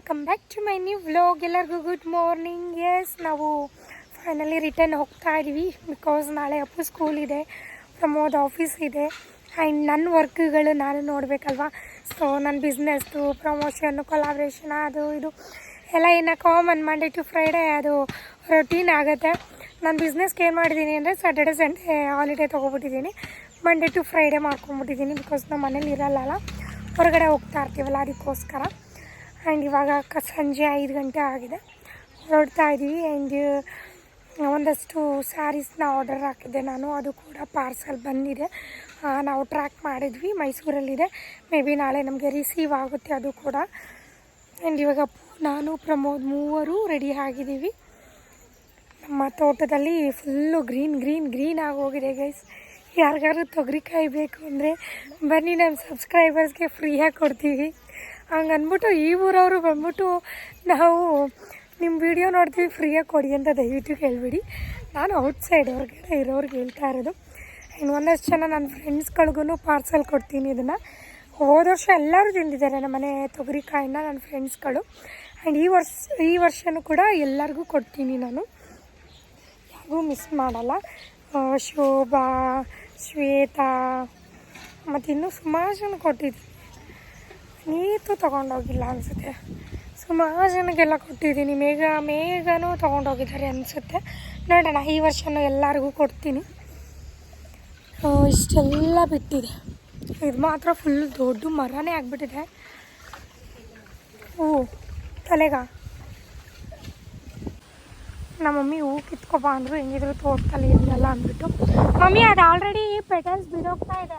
Welcome back to my new vlog ಎಲ್ಲರಿಗೂ good morning yes ನಾವು finally return ಹೋಗ್ತಾ ಇದ್ದೀವಿ ಬಿಕಾಸ್ ನಾಳೆ ಅಪ್ಪು ಸ್ಕೂಲ್ ಇದೆ. ಪ್ರಮೋದ್ ಆಫೀಸ್ ಇದೆ. ಆ್ಯಂಡ್ ನನ್ನ ವರ್ಕ್ಗಳು ನಾನು ನೋಡಬೇಕಲ್ವಾ? ಸೊ ನನ್ನ ಬಿಸ್ನೆಸ್ದು ಪ್ರಮೋಷನ್ ಕೊಲಾಬ್ರೇಷನ್ ಅದು ಇದು ಎಲ್ಲ ಇನ್ನು ಕಾಮನ್ ಮಂಡೇ ಟು ಫ್ರೈಡೇ ಅದು ರೊಟೀನ್ ಆಗುತ್ತೆ. ನನ್ನ ಬಿಸ್ನೆಸ್ಗೆ ಏನು ಮಾಡಿದ್ದೀನಿ ಅಂದರೆ ಸ್ಯಾಟರ್ಡೆ ಸಂಡೇ ಹಾಲಿಡೇ ತೊಗೊಬಿಟ್ಟಿದ್ದೀನಿ ಮಂಡೇ ಟು ಫ್ರೈಡೇ ಮಾಡ್ಕೊಂಬಿಟ್ಟಿದ್ದೀನಿ ಬಿಕಾಸ್ ನಮ್ಮ ಮನೇಲಿ ಇರಲ್ಲ ಹೊರಗಡೆ ಹೋಗ್ತಾ ಇರ್ತೀವಲ್ಲ ಅದಕ್ಕೋಸ್ಕರ. ಆ್ಯಂಡ್ ಇವಾಗ ಕ ಸಂಜೆ ಐದು ಗಂಟೆ ಆಗಿದೆ. ಹೊರಡ್ತಾ ಇದ್ದೀವಿ ಆ್ಯಂಡ್ ಒಂದಷ್ಟು ಸ್ಯಾರೀಸ್ನ ಆರ್ಡರ್ ಹಾಕಿದ್ದೆ ನಾನು. ಅದು ಕೂಡ ಪಾರ್ಸಲ್ ಬಂದಿದೆ. ನಾವು ಟ್ರ್ಯಾಕ್ ಮಾಡಿದ್ವಿ, ಮೈಸೂರಲ್ಲಿದೆ. ಮೇ ಬಿ ನಾಳೆ ನಮಗೆ ರಿಸೀವ್ ಆಗುತ್ತೆ ಅದು ಕೂಡ. ಆ್ಯಂಡ್ ಇವಾಗ ನಾನು, ಪ್ರಮೋದ್ ಮೂವರು ರೆಡಿ ಆಗಿದ್ದೀವಿ. ನಮ್ಮ ತೋಟದಲ್ಲಿ ಫುಲ್ಲು ಗ್ರೀನ್ ಗ್ರೀನ್ ಗ್ರೀನ್ ಆಗೋಗಿದೆ ಗೈಸ್ ಯಾರಿಗಾದ್ರೂ ತೊಗರಿಕಾಯಿ ಬೇಕು ಅಂದರೆ ಬನ್ನಿ ನಮ್ಮ ಸಬ್ಸ್ಕ್ರೈಬರ್ಸ್ಗೆ ಫ್ರೀಯಾಗಿ ಕೊಡ್ತೀವಿ. ಹಂಗೆ ಅಂದ್ಬಿಟ್ಟು ಈ ಊರವರು ಬಂದ್ಬಿಟ್ಟು ನಾವು ನಿಮ್ಮ ವಿಡಿಯೋ ನೋಡ್ತೀವಿ ಫ್ರೀಯಾಗಿ ಕೊಡಿ ಅಂತ ದಯವಿಟ್ಟು ಕೇಳಿಬಿಡಿ ನಾನು ಔಟ್ಸೈಡ್ ಹೊರಗಡೆ ಇರೋರಿಗೆ ಹೇಳ್ತಾ ಇರೋದು. ಇನ್ನು ಒಂದಷ್ಟು ಜನ ನನ್ನ ಫ್ರೆಂಡ್ಸ್ಗಳಿಗೂ ಪಾರ್ಸಲ್ ಕೊಡ್ತೀನಿ ಇದನ್ನು. ಹೋದ ವರ್ಷ ಎಲ್ಲರೂ ತಿಂದಿದ್ದಾರೆ ನಮ್ಮ ಮನೆ ತೊಗರಿಕಾಯಿನ ನನ್ನ ಫ್ರೆಂಡ್ಸ್ಗಳು ಆ್ಯಂಡ್ ಈ ವರ್ಷ, ಈ ವರ್ಷವೂ ಕೂಡ ಎಲ್ಲರಿಗೂ ಕೊಡ್ತೀನಿ ನಾನು. ಯಾರಿಗೂ ಮಿಸ್ ಮಾಡಲ್ಲ. ಶೋಭಾ, ಶ್ವೇತಾ ಮತ್ತು ಇನ್ನೂ ಸುಮಾರು ಜನ ಕೊಟ್ಟಿದ್ದೀನಿ ನೀತು ತೊಗೊಂಡೋಗಿಲ್ಲ ಅನಿಸುತ್ತೆ. ಸುಮಾರು ಜನಕ್ಕೆಲ್ಲ ಕೊಟ್ಟಿದ್ದೀನಿ. ಮೇಘ, ಮೇಘನೂ ತೊಗೊಂಡೋಗಿದ್ದಾರೆ ಅನಿಸುತ್ತೆ. ನೋಡೋಣ, ಈ ವರ್ಷನೂ ಎಲ್ಲರಿಗೂ ಕೊಡ್ತೀನಿ. ಇಷ್ಟೆಲ್ಲ ಬಿಟ್ಟಿದೆ. ಇದು ಮಾತ್ರ ಫುಲ್ ದೊಡ್ಡ ಮರನೇ ಆಗಿಬಿಟ್ಟಿದೆ. ಹೂ ತಲೆಗ. ನಮ್ಮ ಮಮ್ಮಿ ಹೂ ಕಿತ್ಕೊಬಾ ಅಂದರು ಹೆಂಗಿದ್ರು ತೋಟದಲ್ಲಿ ಇರಲಿಲ್ಲ ಅಂದ್ಬಿಟ್ಟು. ಮಮ್ಮಿ, ಅದು ಆಲ್ರೆಡಿ ಪೆಟಲ್ಸ್ ಬಿಡೋಗ್ತಾ ಇದೆ.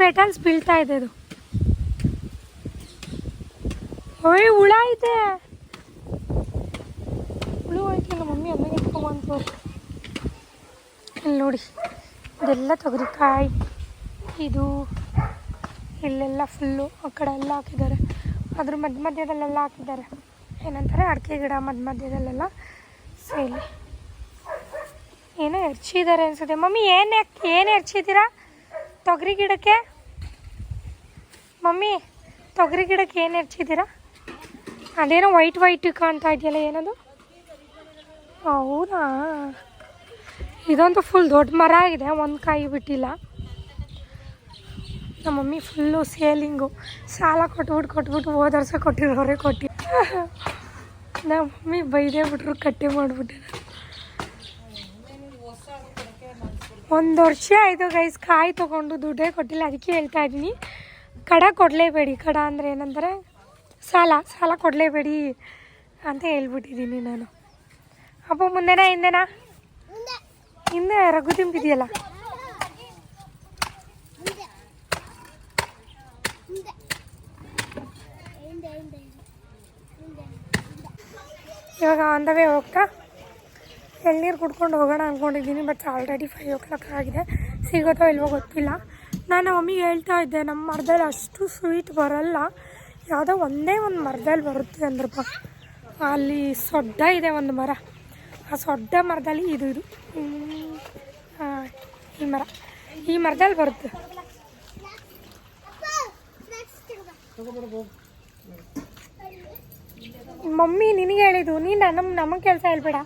ಪೆಟಲ್ಸ್ ಬೀಳ್ತಾ ಇದೆ ಅದು. ಓಯ್, ಹುಳ ಐತೆ ಹುಳು ಐತೆ ನಮ್ಮ ಮಮ್ಮಿ ಎತ್ಕೊಂಬಂತು ಇಲ್ಲಿ ನೋಡಿ, ಇದೆಲ್ಲ ತೊಗರಿಕಾಯಿ, ಇದು ಇಲ್ಲೆಲ್ಲ ಫುಲ್ಲು ಆ ಕಡೆ ಎಲ್ಲ ಹಾಕಿದ್ದಾರೆ. ಅದ್ರ ಮಧ್ಯ ಮಧ್ಯದಲ್ಲೆಲ್ಲ ಹಾಕಿದ್ದಾರೆ. ಏನಂತಾರೆ, ಅಡಿಕೆ ಗಿಡ ಮಧ್ಯ ಮಧ್ಯದಲ್ಲೆಲ್ಲ ಸೇಲಿ. ಏನೋ ಎರ್ಚಿದ್ದಾರೆ ಅನ್ಸುತ್ತೆ. ಮಮ್ಮಿ, ಏನು ಏನು ಎರ್ಚಿದ್ದೀರಾ? ತೊಗರಿ ಗಿಡಕ್ಕೆ? ಮಮ್ಮಿ, ತೊಗರಿ ಗಿಡಕ್ಕೆ ಏನು ಹೆಚ್ಚಿದ್ದೀರಾ ಅದೇನೋ ವೈಟ್ ವೈಟ್ ಕಾಣ್ತಾ ಇದೆಯಲ್ಲ ಏನದು? ಹೌದಾ? ಇದಂತೂ ಫುಲ್ ದೊಡ್ಡ ಮರ ಆಗಿದೆ, ಒಂದು ಕಾಯಿ ಬಿಟ್ಟಿಲ್ಲ. ನಮ್ಮ ಮಮ್ಮಿ ಫುಲ್ಲು ಸೇಲಿಂಗು ಸಾಲ ಕೊಟ್ಬಿಟ್ಟು ಕೊಟ್ಬಿಟ್ಟು ಹೋದ ವರ್ಷ ಕೊಟ್ಟಿರೋರೆ ಕೊಟ್ಟಿ. ನಮ್ಮ ಮಮ್ಮಿ ಬೈದೇ ಬಿಟ್ರು ಕಟ್ಟೆ ಮಾಡಿಬಿಟ್ಟೆ ಒಂದು ವರ್ಷ ಆಯಿತು ಗೈಸ್ ಕಾಯಿ ತೊಗೊಂಡು ದುಡ್ಡೇ ಕೊಟ್ಟಿಲ್ಲ, ಅದಕ್ಕೆ ಹೇಳ್ತಾ ಇದ್ದೀನಿ. ಕಡ ಕೊಡಲೇಬೇಡಿ, ಕಡ ಅಂದರೆ ಏನಂದರೆ ಸಾಲ ಸಾಲ ಕೊಡಲೇಬೇಡಿ ಅಂತ ಹೇಳ್ಬಿಟ್ಟಿದ್ದೀನಿ ನಾನು. ಅಪ್ಪ, ಮುಂದೆನಾ, ಹಿಂದೆನಾ? ಹಿಂದೆ ರಘು ತಿಂಬಿದೆಯಲ್ಲ ಇವಾಗ ಅಂದವೇ ಹೋಗ್ತಾ? ಎಳ್ನೀರು ಕುಡ್ಕೊಂಡು ಹೋಗೋಣ ಅಂದ್ಕೊಂಡಿದ್ದೀನಿ but already five o'clock ಆಗಿದೆ. ಸಿಗುತ್ತೋ ಇಲ್ವೋ ಗೊತ್ತಿಲ್ಲ. ನಾನು ಮಮ್ಮಿಗೆ ಹೇಳ್ತಾ ಇದ್ದೆ ನಮ್ಮ ಮರದಲ್ಲಿ ಅಷ್ಟು ಸ್ವೀಟ್ ಬರಲ್ಲ. ಯಾವುದೋ ಒಂದೇ ಒಂದು ಮರದಲ್ಲಿ ಬರುತ್ತೆ ಅಂದ್ರಪ್ಪ ಅಲ್ಲಿ ಸೊಡ್ಡ ಇದೆ ಒಂದು ಮರ. ಆ ಸೊಡ್ಡ ಮರದಲ್ಲಿ ಇದು ಇದು. ಈ ಮರ. ಈ ಮರದಲ್ಲಿ ಬರುತ್ತೆ. ಮಮ್ಮಿ, ನಿನಗೆ ಹೇಳಿದ್ದು, ನೀನು ನಮ್ಮ ನಮಗೆ ಕೆಲಸ ಹೇಳ್ಬೇಡ.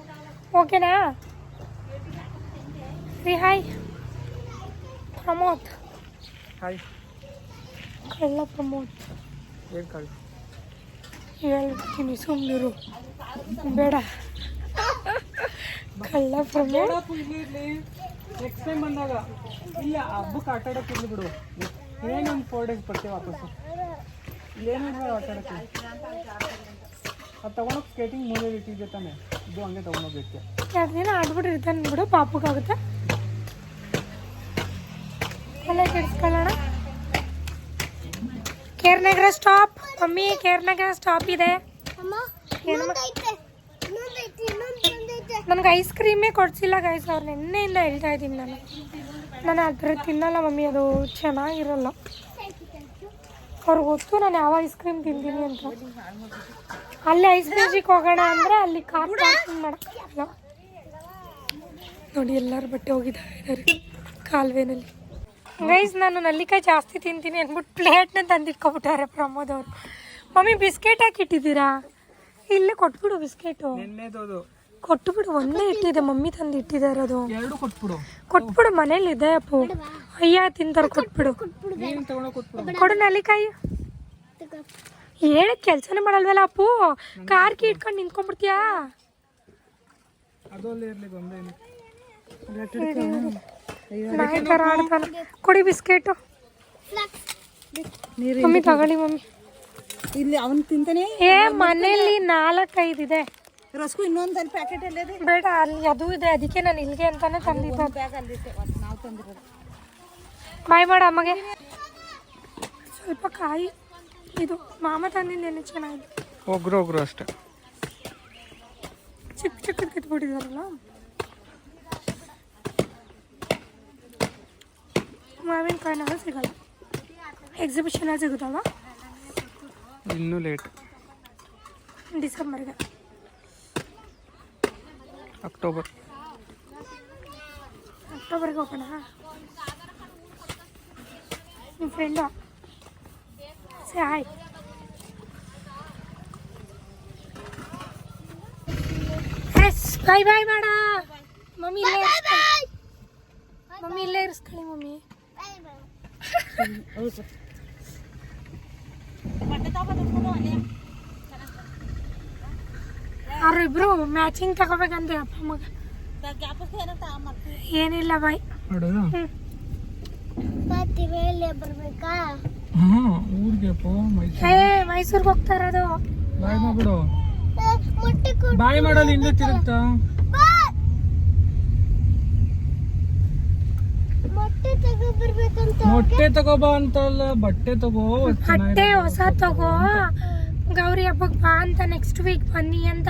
ಓಕೆನಾ? ರೀ ಹಾಯ್ ಪ್ರಮೋದ್. ಹಾಯ್ ಕಳ್ಳ ಪ್ರಮೋದ್. ಏನು ಕಳ್ಳ? ಹೇಳ್ತೀನಿ ಸುಮ್ಮನಿರು ಬೇಡ. ಕಳ್ಳ ಪ್ರಮೋದ್. ನೆಕ್ಸ್ಟ್ ಟೈಮ್ ಬಂದಾಗ ಇಲ್ಲ ಹಬ್ಬಕ್ಕೆ ಆಟ ಆಡಕ್ಕೆ ಇರ್ಲಿ ಬಿಡು. ಏನೊಂದು ಫೋರ್ ಡೇಸ್ ಬರ್ತೀವಿ ವಾಪಸ್ಸು. ಇಲ್ಲೇನು ಆಟ ಆಡಕ್ಕೆ ಅದು ತೊಗೊಂಡೋಗಿ ಸ್ಕೇಟಿಂಗ್ ಮೂಲೆ ಇಟ್ಟಿದ್ದೆ ತಾನೆ. ಇದು ಹಂಗೆ ತೊಗೊಂಡೋಗ್ಬೇಕು ಎರಡು ದಿನ ಆಡ್ಬಿಟ್ಟಿರ್ತಾನೆ ಬಿಡು ಪಾಪಕ್ಕಾಗುತ್ತೆ ತಲೆ ಕೆಡಿಸ್ಕೊಳ್ಳೋಣ. ಕೇರ್ನಗರ ಸ್ಟಾಪ್ ಮಮ್ಮಿ ಕೇರ್ನಗರ ಸ್ಟಾಪ್ ಇದೆ. ಏನು ನನಗೆ ಐಸ್ ಕ್ರೀಮೇ ಕೊಡ್ಸಿಲ್ಲ ಗೈಸ್ ಅವ್ರು ನಿನ್ನೆಯಿಂದ ಹೇಳ್ತಾ ಇದ್ದೀನಿ ನಾನು. ನಾನು ಅದ್ರ ತಿನ್ನಲ್ಲ ಮಮ್ಮಿ ಅದು ಚೆನ್ನಾಗಿರಲ್ಲ. ಅವ್ರಿಗೆ ಗೊತ್ತು ನಾನು ಯಾವ ಐಸ್ ಕ್ರೀಮ್ ತಿಂತೀನಿ ಅಂತ. ಅಲ್ಲಿ ಐಸ್ ಕ್ರೀಜಿಗೆ ಹೋಗೋಣ ಅಂದ್ರೆ ಅಲ್ಲಿ ಕಾರ್ ಪಾರ್ಕಿಂಗ್ ಮಾಡೋಕ್ಕಾಗಲ್ಲ ನೋಡಿ ಎಲ್ಲರೂ ಬಟ್ಟೆ ಹೋಗಿದ್ದಾರೆ ಇದ್ದಾರೆ ಕಾಲುವೆನಲ್ಲಿ. ಗೈಸ್ ನಾನು ನಲ್ಲಿಕಾಯಿ ಜಾಸ್ತಿ ತಿಂತೀನಿ ಅಂದ್ಬಿಟ್ಟು ಪ್ಲೇಟ್ನ ತಂದಿಟ್ಕೊಬಿಟ್ಟಾರೆ ಪ್ರಮೋದ್ ಅವರು. ಮಮ್ಮಿ ಬಿಸ್ಕೆಟ್ ಹಾಕಿ ಇಟ್ಟಿದ್ದೀರಾ ಇಲ್ಲೇ ಕೊಟ್ಬಿಡು ಬಿಸ್ಕೆಟು. ನಿನ್ನೆದದು. ಕೊಟ್ಬಿಡು ಒಂದೇ ಇಟ್ಟಿದೆ. ಮಮ್ಮಿ ತಂದು ಇಟ್ಟಿದ್ದಾರೆ ಅದು. ಎರಡು ಕೊಟ್ಬಿಡು. ಕೊಟ್ಬಿಡು ಮನೇಲಿ ಇದೆ ಅಪ್ಪು. ಅಯ್ಯ ತಿಂತಾರೆ ಕೊಟ್ಬಿಡು. ಕೊಡು ನಲ್ಲಿಕಾಯಿ. ಹೇಳಕ್ ಕೆಲಸನೇ ಮಾಡಲ್ವಲ್ಲ ಅಪ್ಪು? ಕಾರ್ ಕಿ ಇಟ್ಕೊಂಡು ನಿಂತ್ಕೊಂಡ್ಬಿಡ್ತೀಯಾ? ಅಲ್ಲೇ ಆಡ್ತಾನೆ. ಕೊಡಿ ಬಿಸ್ಕೆಟು. ಮಮ್ಮಿ ತಗೊಳ್ಳಿ ಮಮ್ಮಿ. ಇಲ್ಲಿ ಅವನು ತಿಂತಾನೆ. ಏ ಮನೇಲಿ ನಾಲ್ಕೈದಿದೆ. ರಸ್ಕು ಇನ್ನೊಂದು ಅಲ್ಲಿ ಪ್ಯಾಕೆಟ್ ಎಲ್ಲದೆ ಬೇಡ ಅಲ್ಲಿ ಅದು ಇದೆ. ಅದಕ್ಕೆ ನಾನು ಇಲ್ಲಿಗೆ ಅಂತಾನೆ ತಂದಿದ್ದೆ. ಬ್ಯಾಗ್ ಅಲ್ಲಿಟ್ಟೆ ನಾವು ತಂದಿರೋದು. ಬಾಯ್ ಮಾಡ ಅಮ್ಮಗೆ. ಸ್ವಲ್ಪ ಕಾಯಿ. ಇದು ಮಾಮ ತಂದಿದ್ದೇನೆ ಚೆನ್ನಾಗಿದೆ. ಒಗ್ರು ಒಗ್ರು ಅಷ್ಟೇ. ಚಿಕ್ಕ ಚಿಕ್ಕದು ಕಿತ್ಬಿಟ್ಟಿದಾರಲ್ಲ ಮಾವಿನಕಾಯಿನಾಗ ಸಿಗಲ್ಲ. ಎಕ್ಸಿಬಿಷನಾಗ ಸಿಗುತ್ತಲ್ಲ ಇನ್ನೂ ಲೇಟ್ ಡಿಸೆಂಬರ್ಗೆ. ಅಕ್ಟೋಬರ್. ಅಕ್ಟೋಬರ್ಗೆ ಹೋಗೋಣ ನಿಮ್ಮ friend say hi fresh bye bye ಮಾಡ ಮಮ್ಮಿ ಇಲ್ಲೇ ಇರಿಸ್ಕೊಳ್ಳಿ ಮಮ್ಮಿ ಇಲ್ಲೇ ಇರಿಸ್ಕೊಳ್ಳಿ ಮಮ್ಮಿ ಅವ್ರಿಬ್ರು ಮ್ಯಾಚಿಂಗ್ ತಗೋಬೇಕಂತೆ ಅಪ್ಪ ಮಗ ಏನಿಲ್ಲ ಬಾಯ್ ನೋಡೋದು ಬರ್ಬೇಕಾ ಹಾಂ ಊರಿಗೆ ಪೋ ಮೈಸೂರು. ಏ ಮೈಸೂರಿಗೆ ಹೋಗ್ತಾ ಇರೋದು ಬಾಯ್ ಮಾಡ್ಬಿಡು. ಮೊಟ್ಟೆ ಬಾಯ್ ಮಾಡಲ್ಲ ಹಿಂದೆ ತಿರುಗ್ತಾ. ಮೊಟ್ಟೆ ತಗೋಬಾ ಅಂತಲ್ಲ ಬಟ್ಟೆ ತಗೋ ಬಟ್ಟೆ ಹೊಸ ತಗೋ. ಗೌರಿ ಹಬ್ಬಕ್ಕೆ ಬಾ ಅಂತ ನೆಕ್ಸ್ಟ್ ವೀಕ್ ಬನ್ನಿ ಅಂತ.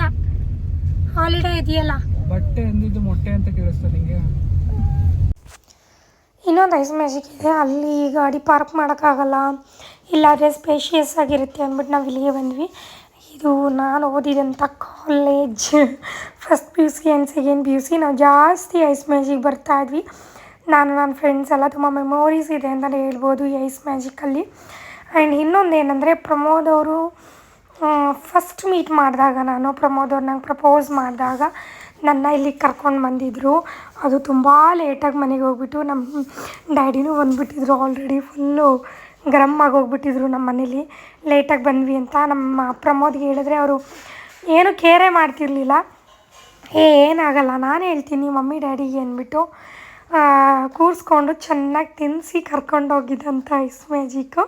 ಹಾಲಿಡೇ ಇದೆಯಲ್ಲ. ಬಟ್ಟೆ ಅಂದಿದ್ದು ಮೊಟ್ಟೆ ಅಂತ ಕೇಳಿಸ್ತಾ ನಿಂಗೆ? ಇನ್ನೊಂದು ಐಸ್ ಮ್ಯಾಜಿಕ್ ಇದೆ. ಅಲ್ಲಿ ಗಾಡಿ ಪಾರ್ಕ್ ಮಾಡೋಕ್ಕಾಗಲ್ಲ. ಇಲ್ಲಾದರೆ ಸ್ಪೇಷಿಯಸ್ ಆಗಿರುತ್ತೆ ಅಂದ್ಬಿಟ್ಟು ನಾವು ಇಲ್ಲಿಗೆ ಬಂದ್ವಿ. ಇದು ನಾನು ಓದಿದಂಥ college first P U C and second P U C ನಾವು ಜಾಸ್ತಿ ಐಸ್ ಮ್ಯಾಜಿಕ್ ಬರ್ತಾ ಇದ್ವಿ. ನಾನು ನನ್ನ ಫ್ರೆಂಡ್ಸ್ ಎಲ್ಲ ತುಂಬ ಮೆಮೊರೀಸ್ ಇದೆ ಅಂತಲೇ ಹೇಳ್ಬೋದು ಈ ಐಸ್ ಮ್ಯಾಜಿಕ್ಕಲ್ಲಿ ಆ್ಯಂಡ್ ಇನ್ನೊಂದು ಏನಂದರೆ ಪ್ರಮೋದ್ ಅವರು ಫಸ್ಟ್ ಮೀಟ್ ಮಾಡಿದಾಗ ನಾನು ಪ್ರಮೋದ್ ಅವ್ರು ನಂಗೆ ಪ್ರಪೋಸ್ ಮಾಡಿದಾಗ ನನ್ನ ಇಲ್ಲಿಗೆ ಕರ್ಕೊಂಡು ಬಂದಿದ್ದರು ಅದು ತುಂಬ ಲೇಟಾಗಿ ಮನೆಗೆ ಹೋಗ್ಬಿಟ್ಟು ನಮ್ಮ ಡ್ಯಾಡಿನೂ ಬಂದುಬಿಟ್ಟಿದ್ರು ಆಲ್ರೆಡಿ ಫುಲ್ಲು ಗರಮ್ ಆಗಿ ಹೋಗ್ಬಿಟ್ಟಿದ್ರು ನಮ್ಮ ಮನೇಲಿ. ಲೇಟಾಗಿ ಬಂದ್ವಿ ಅಂತ ನಮ್ಮ ಪ್ರಮೋದ್ಗೆ ಹೇಳಿದ್ರೆ ಅವರು, ಏನು ಕೇರೇ ಮಾಡ್ತಿರ್ಲಿಲ್ಲ? ಏ, ಏನಾಗಲ್ಲ, ನಾನು ಹೇಳ್ತೀನಿ ಮಮ್ಮಿ, ಡ್ಯಾಡಿಗೆ, ಅಂದ್ಬಿಟ್ಟು ಕೂರಿಸ್ಕೊಂಡು ಚೆನ್ನಾಗಿ ತಿನ್ನಿಸಿ ಕರ್ಕೊಂಡೋಗಿದ್ದಂಥ ಇಸ್ ಮ್ಯಾಜಿಕ್ಕು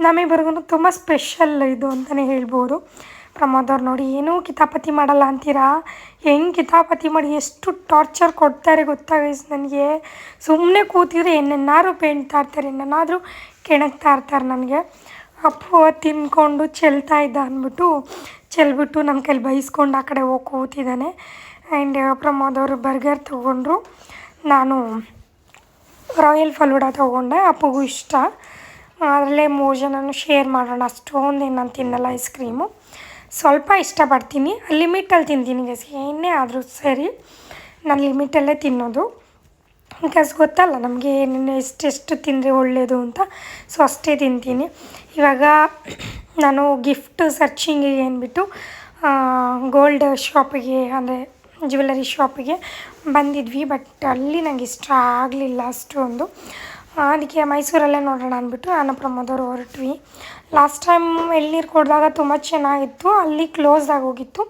ನಮ್ಮಿಬ್ಬರಿಗೂ ತುಂಬ ಸ್ಪೆಷಲ್ ಇದು ಅಂತಲೇ ಹೇಳ್ಬೋದು. ಪ್ರಮೋದ್ ಅವ್ರು ನೋಡಿ, ಏನೂ ಕಿತಾಪತಿ ಮಾಡಲ್ಲ ಅಂತೀರಾ? ಹೆಂಗೆ ಕಿತಾಪತಿ ಮಾಡಿ ಎಷ್ಟು ಟಾರ್ಚರ್ ಕೊಡ್ತಾರೆ ಗೊತ್ತಾ ಗೈಸ್ ನನಗೆ? ಸುಮ್ಮನೆ ಕೂತಿದ್ರೆ ಏನೇನಾದ್ರು ಪೇಣ್ತಾ ಇರ್ತಾರೆ ಏನೇನಾದರೂ ಕೆಣಕ್ತಾ ಇರ್ತಾರೆ ನನಗೆ. ಅಪ್ಪು ತಿನ್ಕೊಂಡು ಚೆಲ್ತಾ ಇದ್ದ ಅಂದ್ಬಿಟ್ಟು ಚೆಲ್ಬಿಟ್ಟು ನನ್ನ ಕೈಲಿ ಬೈಸ್ಕೊಂಡು ಆ ಕಡೆ ಹೋಗಿ ಕೂತಿದ್ದಾನೆ. ಆ್ಯಂಡ್ ಪ್ರಮೋದ್ ಅವರು ಬರ್ಗರ್ ತೊಗೊಂಡ್ರು. ನಾನು ರಾಯಲ್ ಫಲೂಡ ತೊಗೊಂಡೆ, ಅಪ್ಪಗೂ ಇಷ್ಟ. ಅದರಲ್ಲೇ ಮೂರು ಜನನು ಶೇರ್ ಮಾಡೋಣ. ಅಷ್ಟೊಂದೇನು ನಾನು ತಿನ್ನಲ್ಲ ಐಸ್ ಕ್ರೀಮು ಸ್ವಲ್ಪ ಇಷ್ಟಪಡ್ತೀನಿ. ಲಿಮಿಟಲ್ಲಿ ತಿಂತೀನಿ ಗೈಸ್ ಏನೇ ಆದರೂ ಸರಿ ನಾನು ಲಿಮಿಟಲ್ಲೇ ತಿನ್ನೋದು. ಬಿಕಾಸ್ ಗೊತ್ತಲ್ಲ ನಮಗೆ ಏನೇನು ಎಷ್ಟೆಷ್ಟು ತಿಂದರೆ ಒಳ್ಳೆಯದು ಅಂತ. ಸೊ ಅಷ್ಟೇ ತಿಂತೀನಿ. ಇವಾಗ ನಾನು ಗಿಫ್ಟ್ ಸರ್ಚಿಂಗಿಗೆ ಅಂದ್ಬಿಟ್ಟು ಗೋಲ್ಡ್ ಶಾಪಿಗೆ ಅಂದರೆ ಜ್ಯುವೆಲ್ಲರಿ ಶಾಪಿಗೆ ಬಂದಿದ್ವಿ. ಬಟ್ ಅಲ್ಲಿ ನನಗೆ ಇಷ್ಟ ಆಗಲಿಲ್ಲ ಅಷ್ಟೊಂದು. ಅದಕ್ಕೆ ಮೈಸೂರಲ್ಲೇ ನೋಡೋಣ ಅಂದ್ಬಿಟ್ಟು ನಾನು ಪ್ರಮೋದವ್ರು ಹೊರಟ್ವಿ. ಲಾಸ್ಟ್ ಟೈಮ್ ಎಳ್ನೀರು ಕೊಡಿದಾಗ ತುಂಬ ಚೆನ್ನಾಗಿತ್ತು, ಅಲ್ಲಿ ಕ್ಲೋಸ್ ಆಗೋಗಿತ್ತು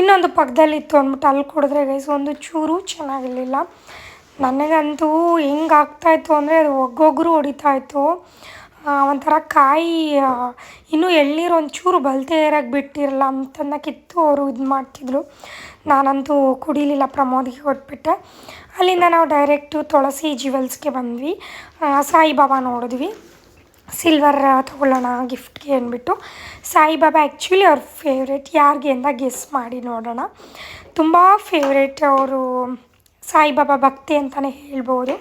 ಇನ್ನೊಂದು ಪಕ್ಕದಲ್ಲಿತ್ತು ಅಂದ್ಬಿಟ್ಟು ಅಲ್ಲಿ ಕುಡಿದ್ರೆ ಗೈಸ್ ಒಂದು ಚೂರು ಚೆನ್ನಾಗಿರಲಿಲ್ಲ. ನನಗಂತೂ ಹೆಂಗೆ ಆಗ್ತಾಯಿತ್ತು ಅಂದರೆ ಅದು ಒಗ್ಗೊಗ್ರು ಹೊಡಿತಾ ಇತ್ತು. ಒಂಥರ ಕಾಯಿ ಇನ್ನೂ ಎಳ್ನೀರು ಒಂಚೂರು ಬಲ್ತೆ ಏರಾಗಿ ಬಿಟ್ಟಿರಲ್ಲ ಅಂತನ್ನ ಕಿತ್ತು ಅವರು ಇದು ಮಾಡ್ತಿದ್ರು ನಾನಂತೂ ಕುಡಿಲಿಲ್ಲ ಪ್ರಮೋದಿಗೆ ಕೊಟ್ಬಿಟ್ಟೆ. ಅಲ್ಲಿಂದ ನಾವು ಡೈರೆಕ್ಟು ತುಳಸಿ ಜ್ಯುವೆಲ್ಸ್ಗೆ ಬಂದ್ವಿ. ಸಾಯಿಬಾಬಾ ನೋಡಿದ್ವಿ. ಸಿಲ್ವರ್ ತೊಗೊಳ್ಳೋಣ ಗಿಫ್ಟ್ಗೆ ಅಂದ್ಬಿಟ್ಟು. ಸಾಯಿಬಾಬಾ ಆ್ಯಕ್ಚುಲಿ ಅವ್ರ ಫೇವ್ರೇಟ್ ಯಾರಿಗೆ ಅಂತ ಗೆಸ್ ಮಾಡಿ ನೋಡೋಣ. ತುಂಬ ಫೇವ್ರೇಟ್ ಅವರು ಸಾಯಿಬಾಬಾ ಭಕ್ತಿ ಅಂತಲೇ ಹೇಳ್ಬೋದು.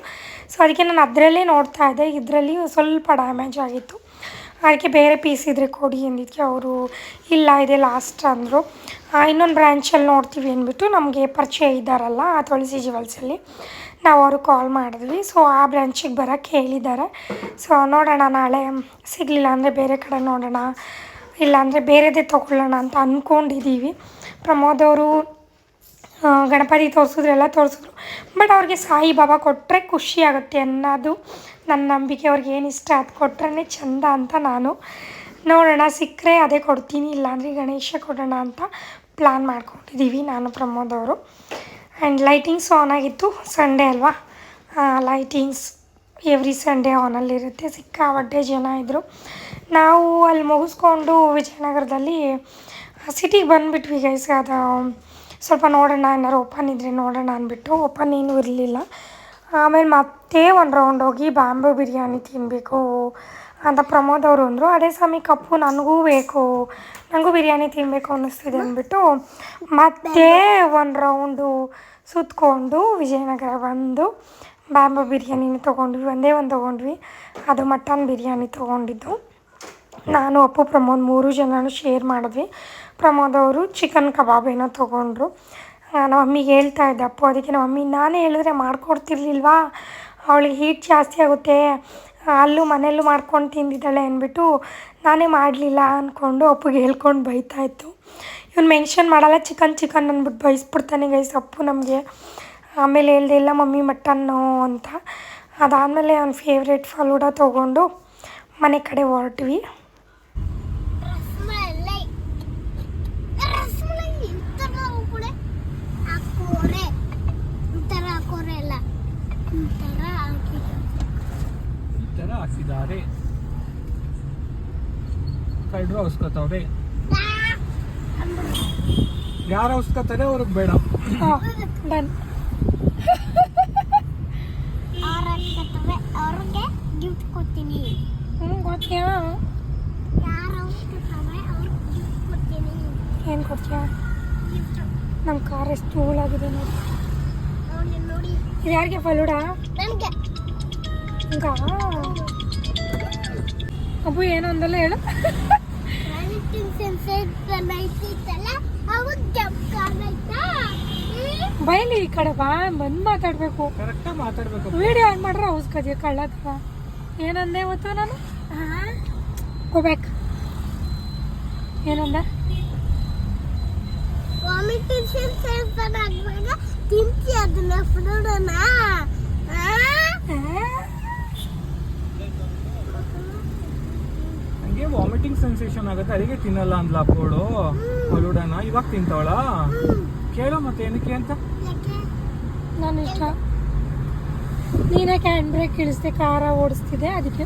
ಸೊ ಅದಕ್ಕೆ ನಾನು ಅದರಲ್ಲೇ ನೋಡ್ತಾ ಇದ್ದೆ. ಇದರಲ್ಲಿ ಸ್ವಲ್ಪ ಡ್ಯಾಮೇಜ್ ಆಗಿತ್ತು. ಅದಕ್ಕೆ ಬೇರೆ ಪೀಸ್ ಇದ್ದರೆ ಕೊಡಿ ಅಂದಿದ್ದಕ್ಕೆ ಅವರು, ಇಲ್ಲ ಇದೆ ಲಾಸ್ಟ್ ಅಂದರು. ಇನ್ನೊಂದು ಬ್ರ್ಯಾಂಚಲ್ಲಿ ನೋಡ್ತೀವಿ ಅಂದ್ಬಿಟ್ಟು ನಮಗೆ ಪರಿಚಯ ಇದ್ದಾರಲ್ಲ ಆ ತುಳಸಿ ಜ್ಯುವೆಲ್ಸಲ್ಲಿ ನಾವು ಅವ್ರಿಗೆ ಕಾಲ್ ಮಾಡಿದ್ವಿ. ಸೊ ಆ ಬ್ರ್ಯಾಂಚಿಗೆ ಬರೋಕ್ಕೆ ಹೇಳಿದ್ದಾರೆ. ಸೊ ನೋಡೋಣ ನಾಳೆ, ಸಿಗಲಿಲ್ಲ ಅಂದರೆ ಬೇರೆ ಕಡೆ ನೋಡೋಣ ಇಲ್ಲಾಂದರೆ ಬೇರೆದೇ ತೊಗೊಳ್ಳೋಣ ಅಂತ ಅಂದ್ಕೊಂಡಿದ್ದೀವಿ ಪ್ರಮೋದ್ ಅವರು ಗಣಪತಿ ತೋರಿಸಿದ್ರೆಲ್ಲ ತೋರಿಸಿದ್ರು. ಬಟ್ ಅವ್ರಿಗೆ ಸಾಯಿಬಾಬಾ ಕೊಟ್ಟರೆ ಖುಷಿ ಆಗುತ್ತೆ ಅನ್ನೋದು ನನ್ನ ನಂಬಿಕೆ ಅವ್ರಿಗೆ ಏನು ಇಷ್ಟ ಅದು ಕೊಟ್ರೇ ಚಂದ ಅಂತ ನಾನು. ನೋಡೋಣ, ಸಿಕ್ಕರೆ ಅದೇ ಕೊಡ್ತೀನಿ, ಇಲ್ಲಾಂದರೆ ಗಣೇಶ ಕೊಡೋಣ ಅಂತ ಪ್ಲ್ಯಾನ್ ಮಾಡ್ಕೊಂಡಿದ್ದೀವಿ ನಾನು ಪ್ರಮೋದ್ ಅವರು. ಆ್ಯಂಡ್ ಲೈಟಿಂಗ್ಸ್ ಆನ್ ಆಗಿತ್ತು ಸಂಡೇ ಅಲ್ವಾ? ಲೈಟಿಂಗ್ಸ್ ಎವ್ರಿ ಸಂಡೇ ಆನಲ್ಲಿರುತ್ತೆ ಸಿಕ್ಕಾಪಟ್ಟೆ ಜನ ಇದ್ದರು ನಾವು ಅಲ್ಲಿ ಮುಗಿಸ್ಕೊಂಡು ವಿಜಯನಗರದಲ್ಲಿ ಸಿಟಿಗೆ ಬಂದುಬಿಟ್ವಿ ಗೈಸ್ ಅದು ಸ್ವಲ್ಪ ನೋಡೋಣ ಏನಾರು ಓಪನ್ ಇದ್ದರೆ ನೋಡೋಣ ಅಂದ್ಬಿಟ್ಟು. ಓಪನ್ ಏನೂ ಇರಲಿಲ್ಲ. ಆಮೇಲೆ ಮತ್ತೆ ಒಂದು ರೌಂಡ್ ಹೋಗಿ ಬಾಂಬು ಬಿರಿಯಾನಿ ತಿನ್ನಬೇಕು ಅಂತ ಪ್ರಮೋದ್ ಅವರು ಅಂದರು. ಅದೇ ಸಮಯ ಕಪ್ಪು ನನಗೂ ಬೇಕು. ನನಗೂ ಬಿರಿಯಾನಿ ತಿನ್ನಬೇಕು ಅನ್ನಿಸ್ತಿದೆ ಅಂದ್ಬಿಟ್ಟು ಮತ್ತೆ ಒಂದು ರೌಂಡು ಸುತ್ತಕೊಂಡು ವಿಜಯನಗರ ಬಂದು ಬಾಂಬೆ ಬಿರಿಯಾನಿನ ತೊಗೊಂಡ್ವಿ. ಒಂದೇ ಒಂದು ತೊಗೊಂಡ್ವಿ. ಅದು ಮಟನ್ ಬಿರಿಯಾನಿ ತೊಗೊಂಡಿದ್ದು. ನಾನು, ಅಪ್ಪು, ಪ್ರಮೋದ್ ಮೂರು ಜನನು ಶೇರ್ ಮಾಡಿದ್ವಿ. ಪ್ರಮೋದ್ ಅವರು ಚಿಕನ್ ಕಬಾಬ್ ಏನೋ ತೊಗೊಂಡ್ರು. ನಮ್ಮ ಮಮ್ಮಿಗೆ ಹೇಳ್ತಾ ಇದ್ದೆ, ಅಪ್ಪು, ಅದಕ್ಕೆ ನಮ್ಮ ಮಮ್ಮಿ ನಾನೇ ಹೇಳಿದ್ರೆ ಮಾಡ್ಕೊಡ್ತಿರ್ಲಿಲ್ವಾ? ಅವಳಿಗೆ ಹೀಟ್ ಜಾಸ್ತಿ ಆಗುತ್ತೆ. ಅಲ್ಲೂ ಮನೆಯಲ್ಲೂ ಮಾಡ್ಕೊಂಡು ತಿಂದಿದ್ದಾಳೆ ಅಂದ್ಬಿಟ್ಟು ನಾನೇ ಮಾಡಲಿಲ್ಲ ಅಂದ್ಕೊಂಡು ಅಪ್ಪಗೆ ಹೇಳ್ಕೊಂಡು ಬೈತಾ ಇತ್ತು. ಇವ್ನು ಮೆನ್ಷನ್ ಮಾಡಲ್ಲ, ಚಿಕನ್ ಚಿಕನ್ ಅಂದ್ಬಿಟ್ಟು ಬೈಸ್ಬಿಡ್ತಾನೆ ಗೈಸ್ ಅಪ್ಪು ನಮಗೆ. ಆಮೇಲೆ ಹೇಳ್ದೆ, ಇಲ್ಲ ಮಮ್ಮಿ ಮಟನ್ನು ಅಂತ. ಅದಾದಮೇಲೆ ಅವ್ನ ಫೇವ್ರೇಟ್ ಫಲೂಡ ತೊಗೊಂಡು ಮನೆ ಕಡೆ ಹೊರಟ್ವಿ. ಹಾಕಿದ್ದಾರೆ ಕೈಡ್ರು ಅವಸ್ಕೋತಾವ್ರೆ ಯಾರು ಅವಸ್ಕೋತಾರೆ ಅವ್ರಿಗೆ ಬೇಡ. ಅವ್ರಿಗೆ ಗಿಫ್ಟ್ ಕೊಡ್ತೀನಿ. ಹ್ಞೂ ಗೊತ್ತ್ಯಾ ಯಾರು ಹಾಕತ್ತವೆ ಅವ್ರಿಗೆ ಗಿಫ್ಟ್ ಕೊಡ್ತೀನಿ. ಏನು ಕೊಡ್ತೀಯ? ನಮ್ಮ ಕಾರ್ ಎಷ್ಟು ಆಗಿದೆ ನೋಡಿ ನೋಡಿ. ನೋಡಿ ಯಾರಿಗೆ ಫಲೂಡ? ನನಗೆ. ಹಂಗ ಅಬ್ಬು ಏನು ಅಂದಲ್ಲ ಹೇಳು. ಬೈಲಿ ಈ ಕಡೆ ಬಾ ಬಂದು ಮಾತಾಡಬೇಕು. ಮಾತಾಡ್ಬೇಕು. ವಿಡಿಯೋ ಆನ್ ಮಾಡ್ರೆ ಅವಸ್ಕದ್ಯ ಕಳ್ಳತ್ತವ ಏನಂದೆ ಇವತ್ತು ನಾನು? ಹೋಗ್ಬೇಕು ಏನಂದ? ತಿಂತಿ ಅದನ್ನ ಹಂಗೆ ವಾಮಿಟಿಂಗ್ ಸೆನ್ಸೇಷನ್ ಆಗುತ್ತೆ. ಅದಕ್ಕೆ ತಿನ್ನಲ್ಲ ಅಂದ್ಲ ಅಪ್ಪೋಳು. ಫಲೂಡನ ಇವಾಗ ತಿಂತಾವಳ? ಕೇಳೋ ಮತ್ತೆ ಏನಕ್ಕೆ ಅಂತ? ನಾನು ಇಷ್ಟ ನೀನೇ ಕ್ಯಾನ್ ಬ್ರೇಕ್ ಇಳಿಸ್ದೆ ಕಾರ ಓಡಿಸ್ತಿದೆ ಅದಕ್ಕೆ.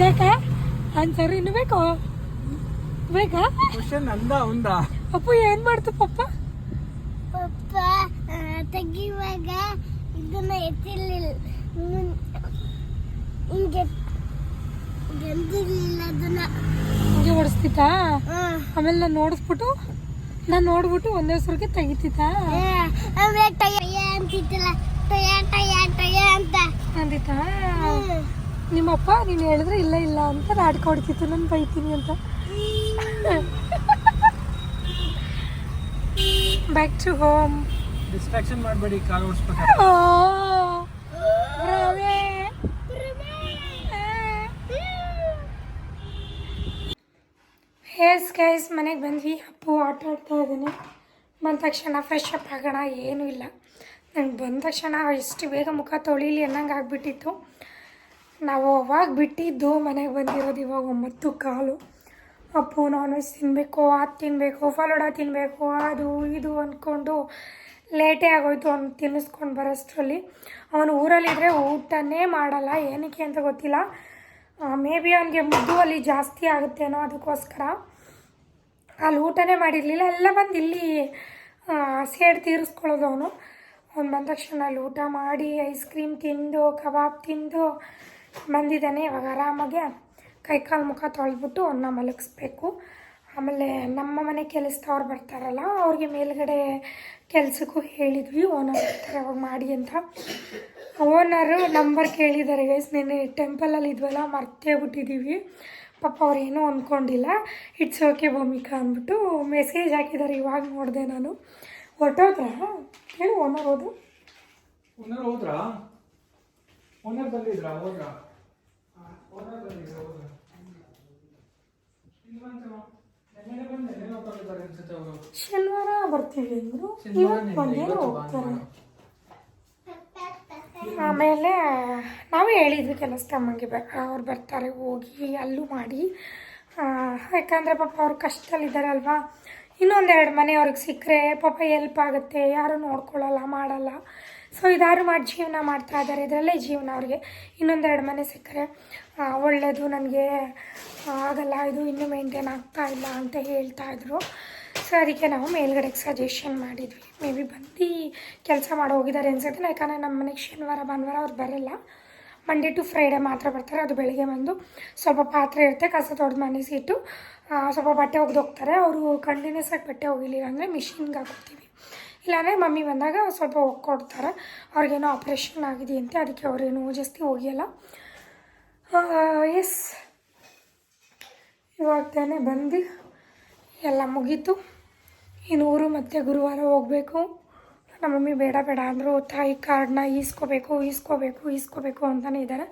ಬೇಕಾ? ಅನ್ಸರ್ ಇನ್ನು ಬೇಕೋ? ಬೇಕಾ? ಕ್ವಶನ್ ನಂದ ಉಂದ ಅಪ್ಪು ಏನು ಮಾಡ್ತು ಪಪ್ಪ? ಪಪ್ಪ ತೆಗಿವಾಗ ಇದನ್ನ ಎತ್ತಿರ್ಲಿಲ್ಲ. ಹಿಂಗೆ ಗೆದ್ದಿರ್ಲಿಲ್ಲ ಅದನ್ನ. ಹಂಗೆ ಓಡಿಸ್ತಿತ್ತಾ ಆಮೇಲೆ ನಾನು ನೋಡಿಸ್ಬಿಟ್ಟು ನಾನು ನೋಡ್ಬಿಟ್ಟು ಒಂದೇ ಸರ್ಗೆ ತೆಗಿತಿತ್ತಾ ಅಂತಿತ್ತಲ್ಲ ಅಂತ. ಅಂದಿತ್ತಾ ನಿಮ್ಮಪ್ಪ ನೀನು ಹೇಳಿದ್ರೆ ಇಲ್ಲ ಇಲ್ಲ ಅಂತ ನಾಡ್ಕೊಡ್ತಿತ್ತು ಹೊಡಿತಿತ್ತು ನಾನು ಬೈತೀನಿ ಅಂತ. ಬ್ಯಾಕ್ ಟು ಹೋಮ್ ಡಿಸ್ಟ್ರಾಕ್ಷನ್ ಮಾಡಬೇಡಿ ಕಾರ್ ಓಡಿಸ್ಬೇಕಾದ್ರೆ. ಗೈಸ್ ಮನೆಗೆ ಬಂದ್ವಿ. ಅಪ್ಪು ಆಟ ಆಡ್ತಾ ಇದ್ದೀನಿ. ಬಂದ ತಕ್ಷಣ ಫ್ರೆಶ್ ಅಪ್ ಆಗೋಣ, ಏನೂ ಇಲ್ಲ. ನಂಗೆ ಬಂದ ತಕ್ಷಣ ಎಷ್ಟು ಬೇಗ ಮುಖ ತೊಳಿಲಿ ಅನ್ನಂಗೆ ಆಗಿಬಿಟ್ಟಿತ್ತು. ನಾವು ಅವಾಗ ಬಿಟ್ಟಿದ್ದು ಮನೆಗೆ ಬಂದಿರೋದು ಇವಾಗ ಒಂಬತ್ತು ಕಾಲು. ಅಪ್ಪು ನಾನ್ ವೆಜ್ ತಿನ್ನಬೇಕು ಅದು ತಿನ್ನಬೇಕು ಫಲೋಡ ತಿನ್ನಬೇಕು ಅದು ಇದು ಅಂದ್ಕೊಂಡು ಲೇಟೇ ಆಗೋಯ್ತು ಅವ್ನು ತಿನ್ನಿಸ್ಕೊಂಡು ಬರೋಷ್ಟರಲ್ಲಿ. ಅವನು ಊರಲ್ಲಿದ್ದರೆ ಊಟನೇ ಮಾಡಲ್ಲ, ಏನಕ್ಕೆ ಅಂತ ಗೊತ್ತಿಲ್ಲ. ಮೇ ಬಿ ಅವನಿಗೆ ಮುದ್ದು ಅಲ್ಲಿ ಜಾಸ್ತಿ ಆಗುತ್ತೇನೋ ಅದಕ್ಕೋಸ್ಕರ. ಅಲ್ಲಿ ಊಟನೇ ಮಾಡಿರಲಿಲ್ಲ. ಎಲ್ಲ ಬಂದು ಇಲ್ಲಿ ಸೇಡ್ ತೀರಿಸ್ಕೊಳ್ಳೋದು ಅವನು. ಅವ್ನು ಬಂದ ತಕ್ಷಣ ಅಲ್ಲಿ ಊಟ ಮಾಡಿ ಐಸ್ ಕ್ರೀಮ್ ತಿಂದು, ಕಬಾಬ್ ತಿಂದು ಬಂದಿದ್ದಾನೆ. ಇವಾಗ ಆರಾಮಾಗೆ ಕೈಕಾಲು ಮುಖ ತೊಳೆದ್ಬಿಟ್ಟು ಅವನ್ನ ಮಲಗಿಸ್ಬೇಕು. ಆಮೇಲೆ ನಮ್ಮ ಮನೆ ಕೆಲಸದವ್ರು ಬರ್ತಾರಲ್ಲ, ಅವ್ರಿಗೆ ಮೇಲ್ಗಡೆ ಕೆಲಸಕ್ಕೂ ಹೇಳಿದ್ವಿ. ಓನರ್ ಬರ್ತಾರೆ ಅವಾಗ ಮಾಡಿ ಅಂತ. ಓನರು ನಂಬರ್ ಕೇಳಿದ್ದಾರೆ ಗೈಸ್ ನಿನ್ನೆ ಟೆಂಪಲಲ್ಲಿ ಇದ್ವಲ್ಲ, ಮರ್ತೇ ಬಿಟ್ಟಿದ್ದೀವಿ. ಪಾಪ ಅವ್ರು ಏನೂ ಅಂದ್ಕೊಂಡಿಲ್ಲ. ಇಟ್ಸ್ ಓಕೆ ಭೂಮಿಕಾ ಅಂದ್ಬಿಟ್ಟು ಮೆಸೇಜ್ ಹಾಕಿದ್ದಾರೆ ಇವಾಗ ನೋಡಿದೆ ನಾನು. ಹೊರಟೋದ್ರ? ಏನು ಓನರ್ ಹೋದು ಓನರ್ ಹೋದ್ರಾ? ಓನರ್ ಬಂದಿದ್ರಾ? ಹೋದ್ರಾ? ಓನರ್ ಬಂದಿದ್ರಾ ಹೋದ್ರಾ. ಶನಿವಾರ ಬರ್ತೀವಿ ಅಂದ್ರು. ಇವತ್ತು ಬಂದೇನು ಹೋಗ್ತಾರೆ. ಆಮೇಲೆ, ನಾವೇ ಹೇಳಿದ್ವಿ ಕೆಲಸ ತಮ್ಮಂಗೆ ಬ, ಅವ್ರು ಬರ್ತಾರೆ ಹೋಗಿ ಅಲ್ಲೂ ಮಾಡಿ. ಯಾಕಂದರೆ ಪಾಪ ಅವ್ರು ಕಷ್ಟದಲ್ಲಿದ್ದಾರಲ್ವಾ. ಇನ್ನೊಂದೆರಡು ಮನೆ ಅವ್ರಿಗೆ ಸಿಕ್ಕರೆ ಪಾಪ ಎಲ್ಪ್ ಆಗುತ್ತೆ, ಯಾರು ನೋಡ್ಕೊಳ್ಳಲ್ಲ ಮಾಡಲ್ಲ. ಸೊ ಇದಾರು ಮಾಡಿ ಜೀವನ ಮಾಡ್ತಾ ಇದ್ದಾರೆ ಇದರಲ್ಲೇ ಜೀವನ ಅವ್ರಿಗೆ. ಇನ್ನೊಂದೆರಡು ಮನೆ ಸಿಕ್ಕರೆ ಒಳ್ಳೆಯದು ನನಗೆ ಆಗಲ್ಲ, ಇದು ಇನ್ನೂ ಮೇಂಟೈನ್ ಆಗ್ತಾ ಇಲ್ಲ ಅಂತ ಹೇಳ್ತಾ ಇದ್ರು. ಸೊ ಅದಕ್ಕೆ ನಾವು ಮೇಲ್ಗಡೆಗೆ ಸಜೆಷನ್ ಮಾಡಿದ್ವಿ. ಮೇ ಬಿ ಬಂದು ಕೆಲಸ ಮಾಡಿ ಹೋಗಿದ್ದಾರೆ ಅನ್ಸುತ್ತೆ. ಯಾಕಂದರೆ ನಮ್ಮ ಮನೆಗೆ ಶನಿವಾರ, ಭಾನುವಾರ ಅವ್ರು ಬರಲ್ಲ. ಮಂಡೇ ಟು ಫ್ರೈಡೇ ಮಾತ್ರ ಬರ್ತಾರೆ. ಅದು ಬೆಳಿಗ್ಗೆ ಬಂದು ಸ್ವಲ್ಪ ಪಾತ್ರೆ ಇರುತ್ತೆ, ಕಸ ತೊಡ್ದು ಮನೆಸಿಟ್ಟು ಸ್ವಲ್ಪ ಬಟ್ಟೆ ಒಗೆದು ಹೋಗ್ತಾರೆ. ಅವರು ಕಂಟಿನ್ಯೂಸ್ ಆಗಿ ಬಟ್ಟೆ ಹೋಗಿಲ್ಲ ಅಂದರೆ ಮಿಷಿನ್ಗೆ ಹಾಕ್ಕೊಡ್ತೀವಿ ಇಲ್ಲಾಂದರೆ ಮಮ್ಮಿ ಬಂದಾಗ ಸ್ವಲ್ಪ ಒಗ್ಕೊಡ್ತಾರೆ. ಅವ್ರಿಗೇನೋ ಆಪ್ರೇಷನ್ ಅಂತ ಅದಕ್ಕೆ ಅವರೇನು ಜಾಸ್ತಿ ಹೋಗಿಲ್ಲ ಎಸ್ ಇವಾಗ ತಾನೇ ಬಂದು ಎಲ್ಲ ಮುಗೀತು. ಇನ್ನು ಊರು ಮತ್ತು ಗುರುವಾರ ಹೋಗಬೇಕು. ನಮ್ಮ ಮಮ್ಮಿ ಬೇಡ ಬೇಡ ಅಂದರು ತಾಯಿ ಕಾರ್ಡನ್ನ ಈಸ್ಕೋಬೇಕು ಈಸ್ಕೋಬೇಕು ಈಸ್ಕೋಬೇಕು ಅಂತಲೇ ಇದ್ದಾರೆ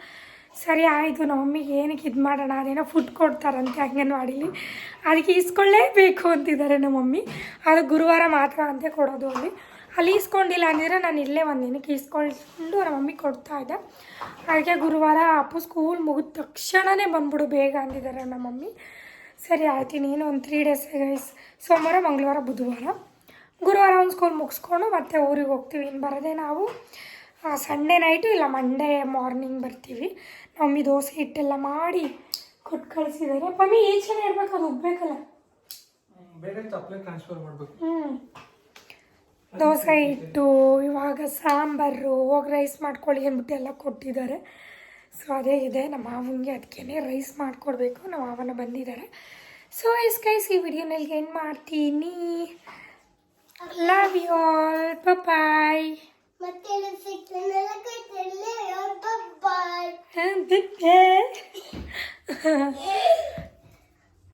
ಸರಿ, ಆಯಿತು. ನಮ್ಮ ಮಮ್ಮಿಗೆ ಏನಕ್ಕೆ ಇದು ಮಾಡೋಣ? ಅದೇನೋ ಫುಡ್ ಕೊಡ್ತಾರಂತೆ ಅಂಗನವಾಡಿಲಿ. ಅದಕ್ಕೆ ಈಸ್ಕೊಳ್ಳೇಬೇಕು ಅಂತಿದ್ದಾರೆ ನಮ್ಮ ಮಮ್ಮಿ. ಅದು ಗುರುವಾರ ಮಾತ್ರ ಅಂತೆ ಕೊಡೋದು ಅಲ್ಲಿ. ಅಲ್ಲಿ ಈಸ್ಕೊಂಡಿಲ್ಲ ಅಂದಿದ್ರೆ ನಾನು ಇಲ್ಲೇ ಒಂದು ದಿನಕ್ಕೆ ಈಸ್ಕೊಂಡು ನಮ್ಮ ಮಮ್ಮಿ ಕೊಡ್ತಾ ಇದ್ದೆ. ಅದಕ್ಕೆ ಗುರುವಾರ ಅಪ್ಪು ಸ್ಕೂಲ್ ಮುಗಿದ ತಕ್ಷಣವೇ ಬಂದ್ಬಿಡು ಬೇಗ ಅಂದಿದ್ದಾರೆ ನಮ್ಮ ಮಮ್ಮಿ. ಸರಿ ಆಯ್ತು. ಇನ್ನೇನು ಒಂದು ತ್ರೀ ಡೇಸ್ ಗೈಸ್ ಸೋಮವಾರ ಮಂಗಳವಾರ ಬುಧವಾರ. ಗುರುವಾರ ಒಂದು ಸ್ಕೂಲ್ ಮುಗಿಸ್ಕೊಂಡು ಮತ್ತೆ ಊರಿಗೆ ಹೋಗ್ತೀವಿ. ಇನ್ನು ಬರೋದೇ ನಾವು ಸಂಡೇ ನೈಟು ಇಲ್ಲ ಮಂಡೇ ಮಾರ್ನಿಂಗ್ ಬರ್ತೀವಿ. ಮಮ್ಮಿ ದೋಸೆ ಹಿಟ್ಟೆಲ್ಲ ಮಾಡಿ ಕೊಟ್ಟು ಕಳಿಸಿದ್ದಾರೆ. ಮಮ್ಮಿ ಈಚೆನೇ ಇರ್ಬೇಕು ಅದು ಉಬ್ಬೇಕಲ್ಲ ಮಾಡಬೇಕು. ಹ್ಞೂ ದೋಸೆ ಹಿಟ್ಟು ಇವಾಗ ಸಾಂಬಾರು ಹೋಗಿ ರೈಸ್ ಮಾಡ್ಕೊಳ್ಳಿ ಅಂದ್ಬಿಟ್ಟು ಎಲ್ಲ ಕೊಟ್ಟಿದ್ದಾರೆ. ಸೊ ಅದೇ ಇದೆ. ನಮ್ಮ ಮಾವನಿಗೆ ಅದಕ್ಕೇ ರೈಸ್ ಮಾಡಿಕೊಡ್ಬೇಕು. ನಮ್ಮ ಮಾವನ ಬಂದಿದ್ದಾರೆ ಸೊ ಎಸ್ ಗೈಸ್ ಈ ವಿಡಿಯೋನಲ್ಲಿ ಏನು ಮಾಡ್ತೀನಿ. ಲವ್ ಯು ಆಲ್ ಬಬಾಯ್ ಮತ್ತೆ